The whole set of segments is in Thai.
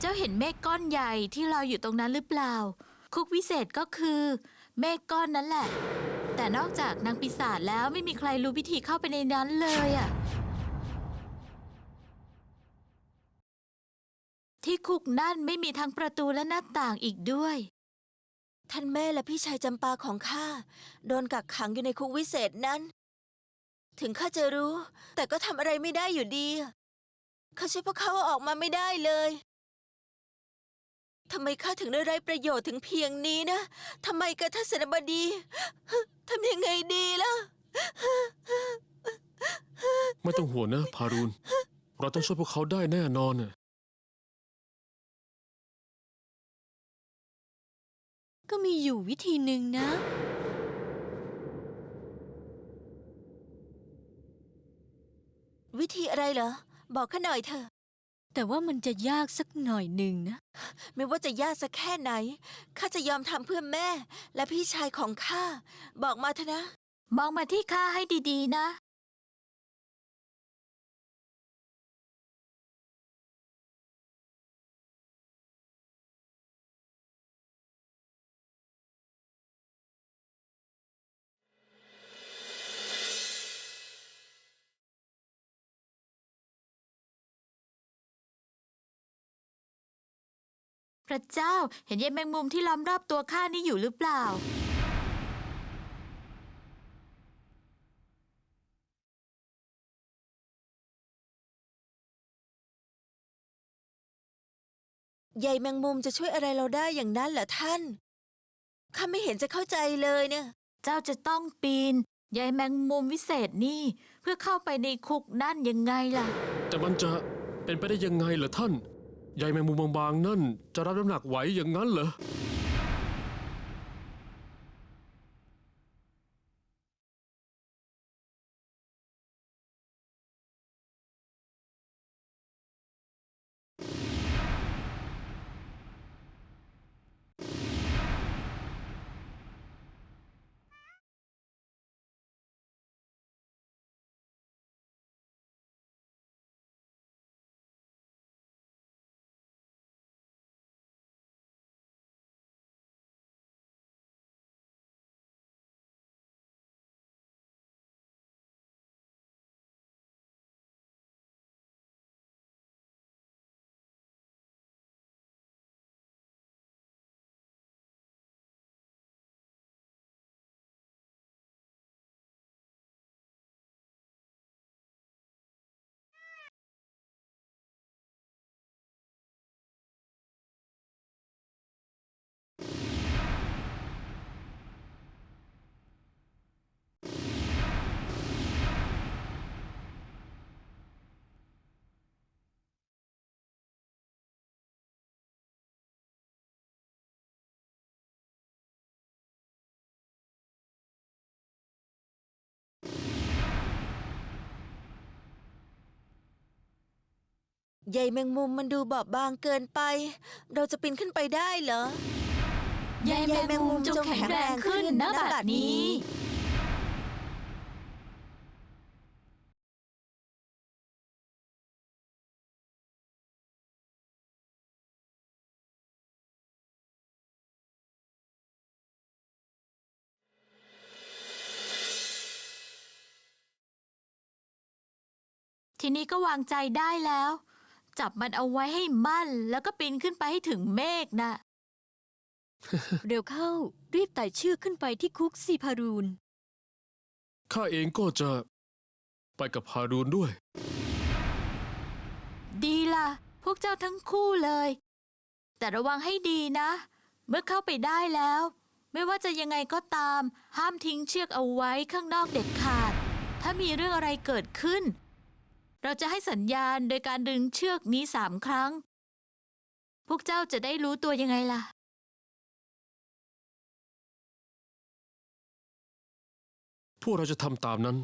เจ้าเห็นเมฆก้อนใหญ่ที่ลอยอยู่ตรงนั้นหรือเปล่า คุกวิเศษก็คือ เมฆก้อนนั้นแหละ แต่นอกจากนางปีศาจแล้วไม่มีใครรู้วิธีเข้าไปในนั้นเลยอะที่คุกนั่นไม่มีทั้งประตูและหน้าต่างอีกด้วย ท่านแม่และพี่ชายจำปาของข้าโดนกักขังอยู่ในคุกวิเศษนั้น ถึงข้าจะรู้ แต่ก็ทำอะไรไม่ได้อยู่ดีข้าช่วยพวกเขาออกมาไม่ได้เลย ทำไมข้าถึงได้ไร้ประโยชน์ถึงเพียงนี้นะ ทำไมกันท่านเสนบดีทำยังไงดีล่ะ ไม่ต้องห่วงนะ พารูนเราต้องช่วยพวกเขาได้แน่นอนน่ะก็มีอยู่วิธีหนึ่งนะ วิธีอะไรเหรอ บอกข้าหน่อยเถอะ แต่ว่ามันจะยากสักหน่อยหนึ่งนะ ไม่ว่าจะยากสักแค่ไหน ข้าจะยอมทำเพื่อแม่ และพี่ชายของข้า บอกมาเถอะนะ มองมาที่ข้าให้ดีๆนะ พระเจ้าเห็นยายแมงมุมที่ล้อมรอบตัวข้านี่อยู่หรือเปล่าใยแมงมุมจะช่วยอะไรเราได้อย่างนั้นเหรอท่าน ข้าไม่เห็นจะเข้าใจเลยเนี่ย เจ้าจะต้องปีนยายแมงมุมวิเศษนี่ เพื่อเข้าไปในคุกนั่นยังไงล่ะ แต่มันจะเป็นไปได้ยังไงเหรอท่าน ใยแมงมุมบางๆนั่นจะรับน้ำหนักไหวอย่างนั้นเหรอ ใยแมงมุมมันดูบอบบางเกินไป เราจะปีนขึ้นไปได้เหรอยายแมงมุมจงแข็งแรงขึ้นณบัดนี้ทีนี้ก็วางใจได้แล้ว จับมันเอาไว้ให้มั่น แล้วก็ปีนขึ้นไปให้ถึงเมฆนะเร็วเข้า รีบไต่เชือกขึ้นไปที่คุกซีพารูน ข้าเองก็จะไปกับพารูนด้วย ดีล่ะ พวกเจ้าทั้งคู่เลย แต่ระวังให้ดีนะ เมื่อเข้าไปได้แล้ว ไม่ว่าจะยังไงก็ตาม ห้ามทิ้งเชือกเอาไว้ข้างนอกเด็ดขาด ถ้ามีเรื่องอะไรเกิดขึ้น เราจะให้สัญญาณโดยการดึงเชือกนี้สามครั้ง พวกเจ้าจะได้รู้ตัวยังไงล่ะ พวกเราจะทำตามนั้น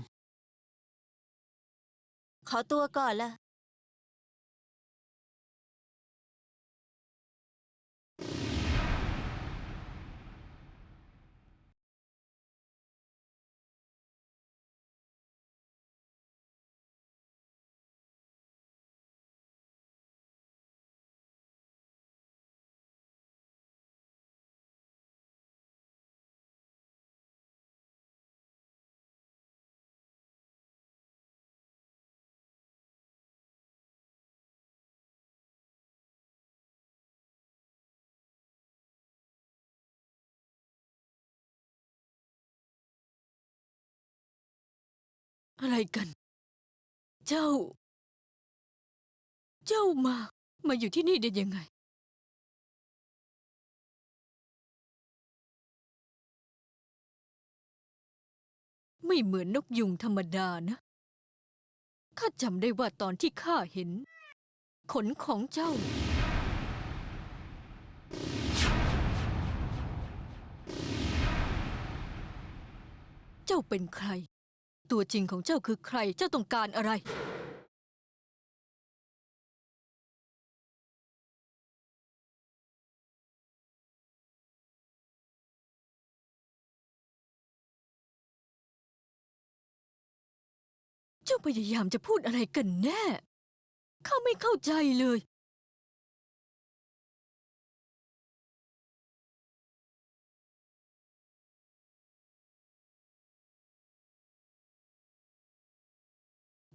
ขอตัวก่อนละ อะไรกัน เจ้า เจ้ามา มาอยู่ที่นี่ได้ยังไง ไม่เหมือนนกยุงธรรมดานะ ข้าจำได้ว่าตอนที่ข้าเห็น ขนของเจ้าเจ้าเป็นใคร ตัวจริงของเจ้าคือใคร เจ้าต้องการอะไร เจ้าพยายามจะพูดอะไรกันแน่ ข้าไม่เข้าใจเลย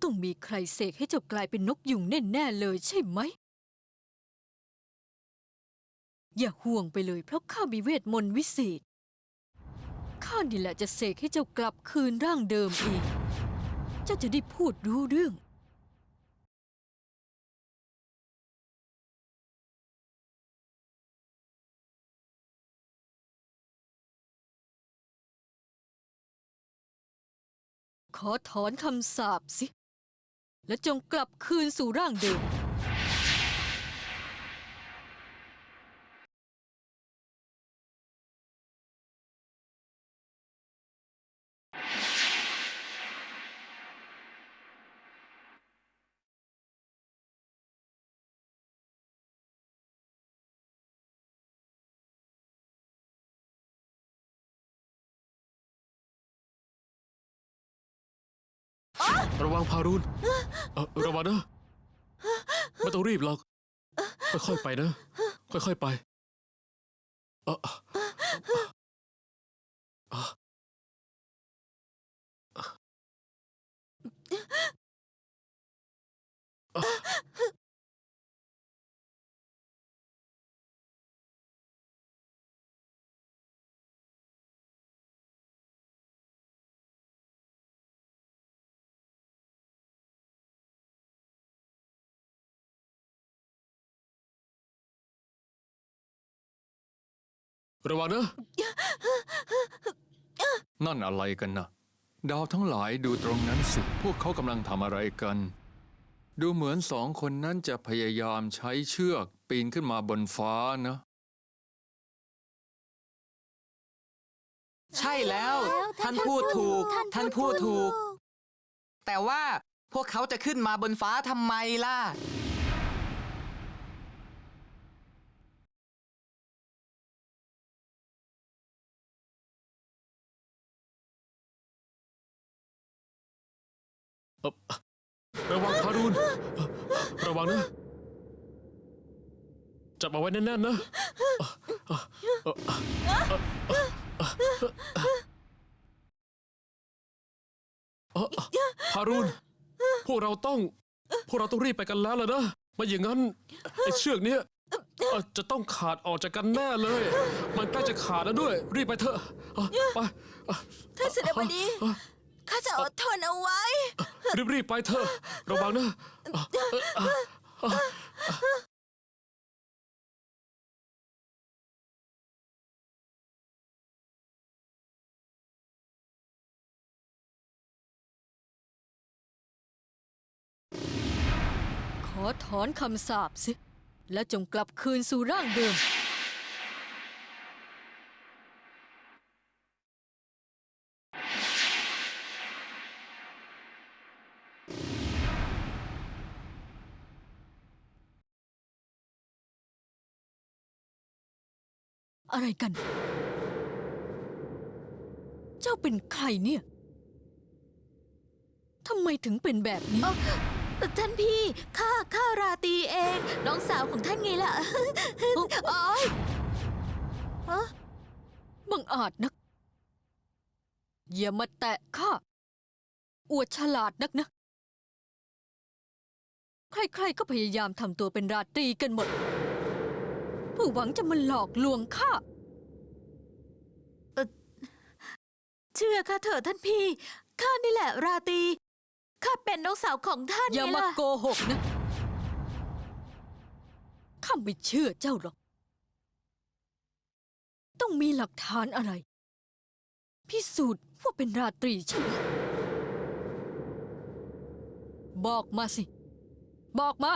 ต้องมีใครเสกให้เจ้ากลายเป็นนกยุงแน่ๆเลยใช่ไหม อย่าห่วงไปเลยเพราะข้ามีเวทมนต์วิเศษ ข้านี่แหละจะเสกให้เจ้ากลับคืนร่างเดิมเองเจ้าจะได้พูดรู้เรื่อง ขอถอนคำสาปสิ และจงกลับคืนสู่ร่างเดิม ระวังพารุนเอ่อระวังนะ ไม่ต้องรีบหรอก ค่อยๆไปนะ ค่อยๆไปเอ่อเอ่อเอ่อ ระวังนะ นั่นอะไรกันนะดาวทั้งหลายดูตรงนั้นสิ พวกเขากำลังทำอะไรกัน ดูเหมือนสองคนนั้นจะพยายามใช้เชือกปีนขึ้นมาบนฟ้านะ ใช่แล้ว ท่านพูดถูก ท่านพูดถูก แต่ว่าพวกเขาจะขึ้นมาบนฟ้าทำไมล่ะ ระวังพารุนระวังนะ จับเอาไว้แน่นๆนะเอ่อพารุนพวกเราต้อง พวกเราต้องรีบไปกันแล้วล่ะนะไม่อย่างนั้นไอ้เชือกเนี้ยเอ่อจะต้องขาดออกจากกันแน่เลย มันใกล้จะขาดแล้วด้วย รีบไปเถอะเอ่อไปเอ่อท่านเสด็จบดี ข้าจะอดทนเอาไว้ รีบๆไปเถอะระวังนะขอถอนคำสาปสิ และจงกลับคืนสู่ร่างเดิม อะไรกัน เจ้าเป็นใครเนี่ย ทำไมถึงเป็นแบบนี้ท่านพี่ข้าข้าราตรีเอง น้องสาวของท่านไงล่ะ โอ๊ยบังอาจนัก อย่ามาแตะข้า อวดฉลาดนักนะ ใครๆก็พยายามทำตัวเป็นราตรีกันหมด เพื่อหวังจะมาหลอกลวงข้า เชื่อข้าเถอะท่านพี่ ข้านี่แหละราตรี ข้าเป็นน้องสาวของท่านอย่าไงมาล่ะ โกหกนะ ข้าไม่เชื่อเจ้าหรอก ต้องมีหลักฐานอะไร พิสูจน์ว่าเป็นราตรีใช่ไหมบอกมาสิ บอกมา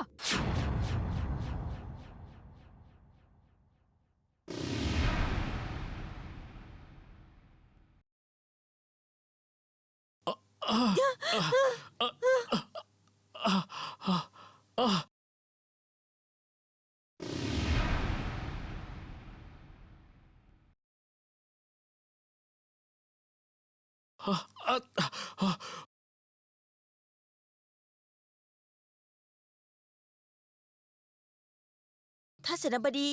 ถ้าเสนาบดี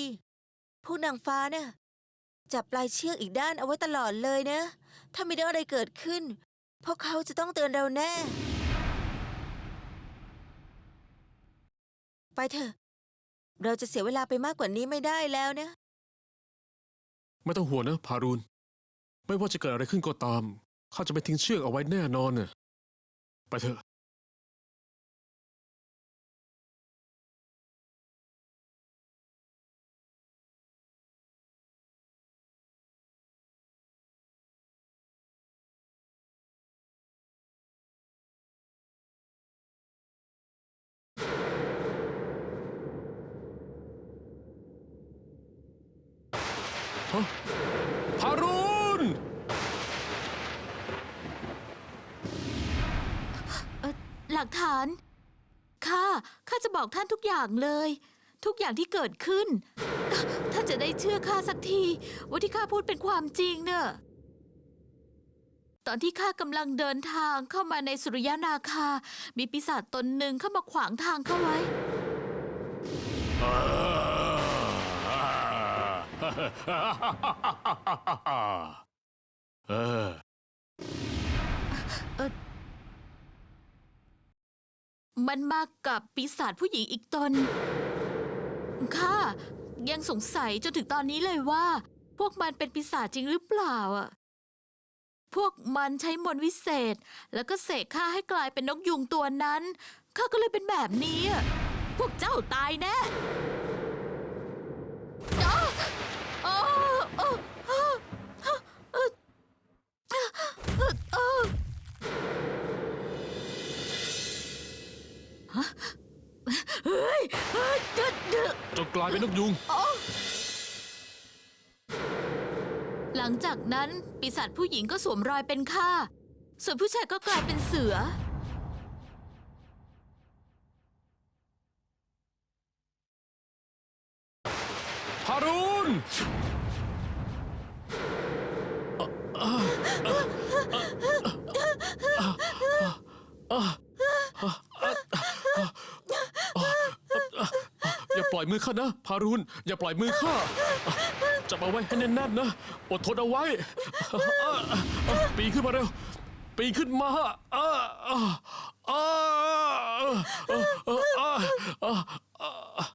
ผู้นางฟ้าน่ะจับปลายเชือกอีกด้านเอาไว้ตลอดเลยนะ ถ้ามีเรื่องอะไรเกิดขึ้น พวกเขาจะต้องเตือนเราแน่ ไปเถอะ เราจะเสียเวลาไปมากกว่านี้ไม่ได้แล้วนะ ไม่ต้องห่วงนะพารุนไม่ว่าจะเกิดอะไรขึ้นก็ตาม ข้าจะไม่ทิ้งเชือกเอาไว้แน่นอนน่ะไปเถอะ ฮะพารูน หลักฐานข้าข้าจะบอกท่านทุกอย่างเลย ทุกอย่างที่เกิดขึ้น ท่านจะได้เชื่อข้าสักทีว่าที่ข้าพูดเป็นความจริงเนอะตอนที่ข้ากำลังเดินทางเข้ามาในสุริยนาคา มีปีศาจตนหนึ่งเข้ามาขวางทางเข้าไว้ เออ มันมากับปีศาจผู้หญิงอีกตนข้ายังสงสัยจนถึงตอนนี้เลยว่า พวกมันเป็นปีศาจจริงหรือเปล่าอะ พวกมันใช้มนต์วิเศษ แล้วก็เสกข้าให้กลายเป็นนกยุงตัวนั้นข้าก็เลยเป็นแบบนี้อะพวกเจ้าตายแน่อ้าอ้าอ้าอ้าอ้ เฮ้ยเฮ้ยเดือดเดือดจนกลายเป็นนกยุง หลังจากนั้นปีศาจผู้หญิงก็สวมรอยเป็นข้า ส่วนผู้ชายก็กลายเป็นเสือพารูน อย่าปล่อย มือข้านะ พารูนอย่าปล่อยมือข้าจับเอาไว้ให้แน่นๆนะ อดทนเอาไว้ ปีนขึ้นมาเร็ว ปีนขึ้นมาอ่าอ่าอ่าอ่าอ่าอ่าอ่า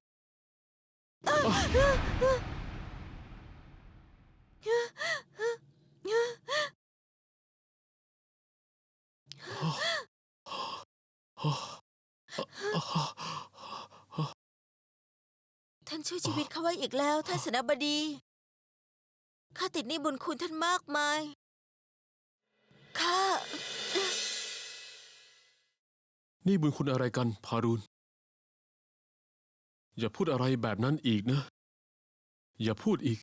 ท่าน ช่วยชีวิตเขาไว้อีกแล้วท่านสนบดี ข้าติดหนี้บุญคุณท่านมากมาย ข้า นี่บุญคุณอะไรกันพารูนอย่าพูดอะไรแบบนั้นอีกนะ อย่าพูดอีก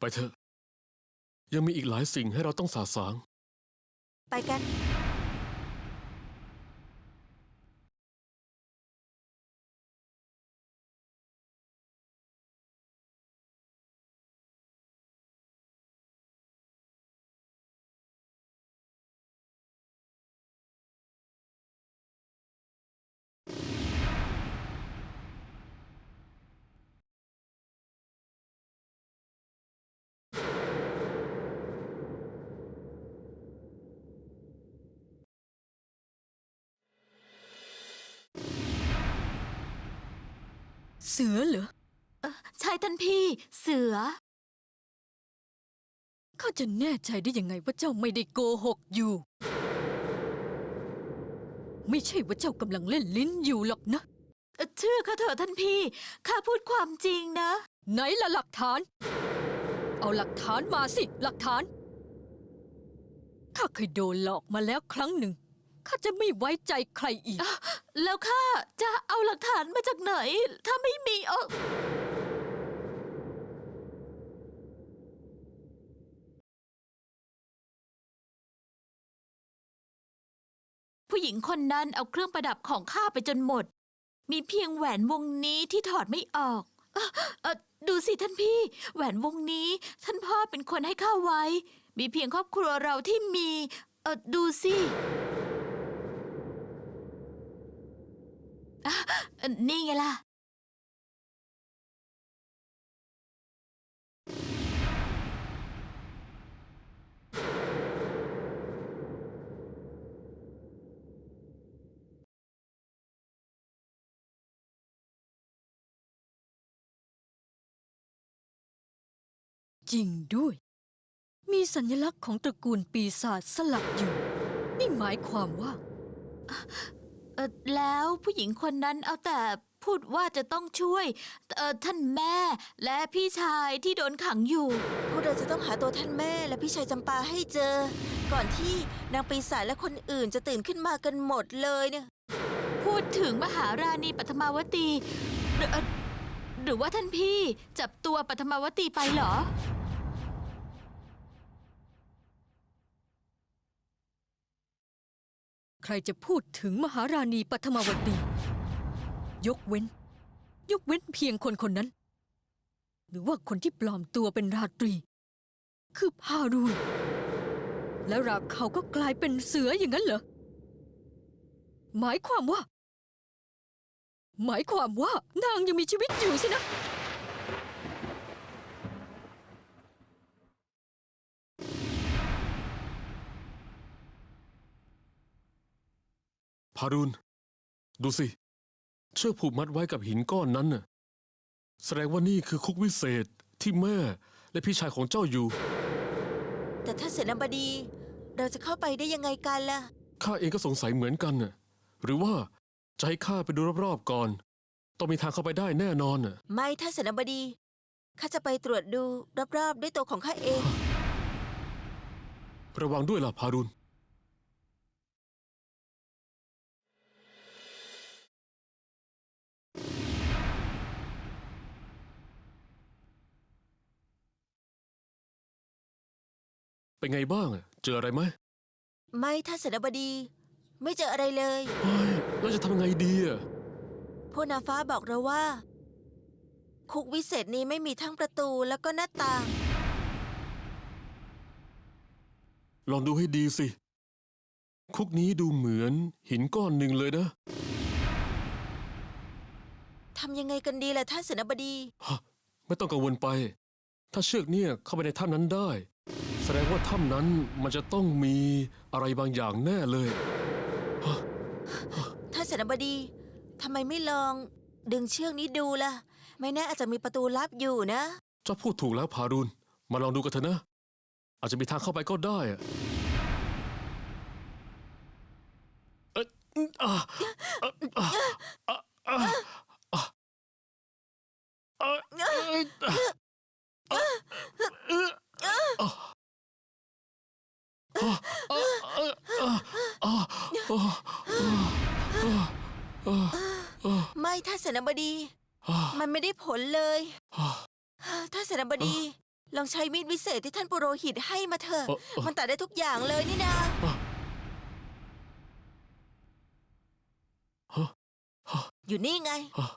ไปเถอะ ยังมีอีกหลายสิ่งให้เราต้องสาสาง ไปกัน เสือเหรอใช่ท่านพี่ เสือ ข้าจะแน่ใจได้ยังไงว่าเจ้าไม่ได้โกหกอยู่ ไม่ใช่ว่าเจ้ากำลังเล่นลิ้นอยู่หรอกนะ เอ่อเชื่อข้าเถอะท่านพี่ ข้าพูดความจริงนะ ไหนละหลักฐาน เอาหลักฐานมาสิ หลักฐาน ข้าเคยโดนหลอกมาแล้วครั้งหนึ่ง ข้าจะไม่ไว้ใจใครอีก แล้วข้าจะเอาหลักฐานมาจากไหน ถ้าไม่มีเออผู้หญิงคนนั้นเอาเครื่องประดับของข้าไปจนหมด มีเพียงแหวนวงนี้ที่ถอดไม่ออกเออเออดูสิท่านพี่ แหวนวงนี้ ท่านพ่อเป็นคนให้ข้าไว้ มีเพียงครอบครัวเราที่มี เออดูสิ อ่อนี่ไงล่ะ จริงด้วย มีสัญลักษณ์ของตระกูลปีศาจสลักอยู่ นี่หมายความว่า เออแล้วผู้หญิงคนนั้นเอาแต่พูดว่าจะต้องช่วยเออท่านแม่และพี่ชายที่โดนขังอยู่ พวกเราจะต้องหาตัวท่านแม่และพี่ชายจำปาให้เจอ ก่อนที่นางปีศาจและคนอื่นจะตื่นขึ้นมากันหมดเลยเนี่ย พูดถึงมหาราณีปัทมาวตีหรือเอ่อหรือว่าท่านพี่จับตัวปัทมาวตีไปเหรอ ใครจะพูดถึงมหาราณีปัทมาวตียกเว้น ยกเว้นเพียงคนคนนั้น หรือว่าคนที่ปลอมตัวเป็นราตรี คือพารูนแล้วราเขาก็กลายเป็นเสืออย่างนั้นเหรอ หมายความว่า หมายความว่านางยังมีชีวิตอยู่สินะ พารุนดูสิ เชือกผูกมัดไว้กับหินก้อนนั้นน่ะ แสดงว่านี่คือคุกวิเศษที่แม่และพี่ชายของเจ้าอยู่ แต่ถ้าเสนาบดี เราจะเข้าไปได้ยังไงกันล่ะ ข้าเองก็สงสัยเหมือนกันน่ะ หรือว่าจะให้ข้าไปดูรอบๆก่อน ต้องมีทางเข้าไปได้แน่นอนน่ะ ไม่ถ้าเสนาบดี ข้าจะไปตรวจดูรอบๆด้วยตัวของข้าเอง ระวังด้วยล่ะพารุน เป็นไงบ้างอะเจออะไรไหมไม่ถ้าเสนาบดี ไม่เจออะไรเลย เฮ้ยแล้วจะทำไงดีอะพวกนาฟ้าบอกเราว่า คุกวิเศษนี้ไม่มีทั้งประตูแล้วก็หน้าต่าง ลองดูให้ดีสิ คุกนี้ดูเหมือนหินก้อนหนึ่งเลยนะทำยังไงกันดีล่ะท่านเสนาบดี ฮะไม่ต้องกังวลไป ถ้าเชือกเนี่ยเข้าไปในถ้ำนั้นได้ แสดงว่าถ้ำนั้นมันจะต้องมีอะไรบางอย่างแน่เลย ท่านเสนาบดีทำไมไม่ลอง ดึงเชือกนี้ดูล่ะ ไม่แน่อาจจะมีประตูลับอยู่นะ เจ้าพูดถูกแล้วพารุนมาลองดูกันเถอะนะ อาจจะมีทางเข้าไปก็ได้อะเอ๊ะอะอะอะอะอะ บดีอะมันไม่ได้ผลเลยอะท่านเสนาบดี ลองใช้มีดวิเศษที่ท่านปุโรหิตให้มาเถอะเอ่อเอ่อมันตัดได้ทุกอย่างเลยนี่นะฮะฮะอยู่นี่ไงฮะ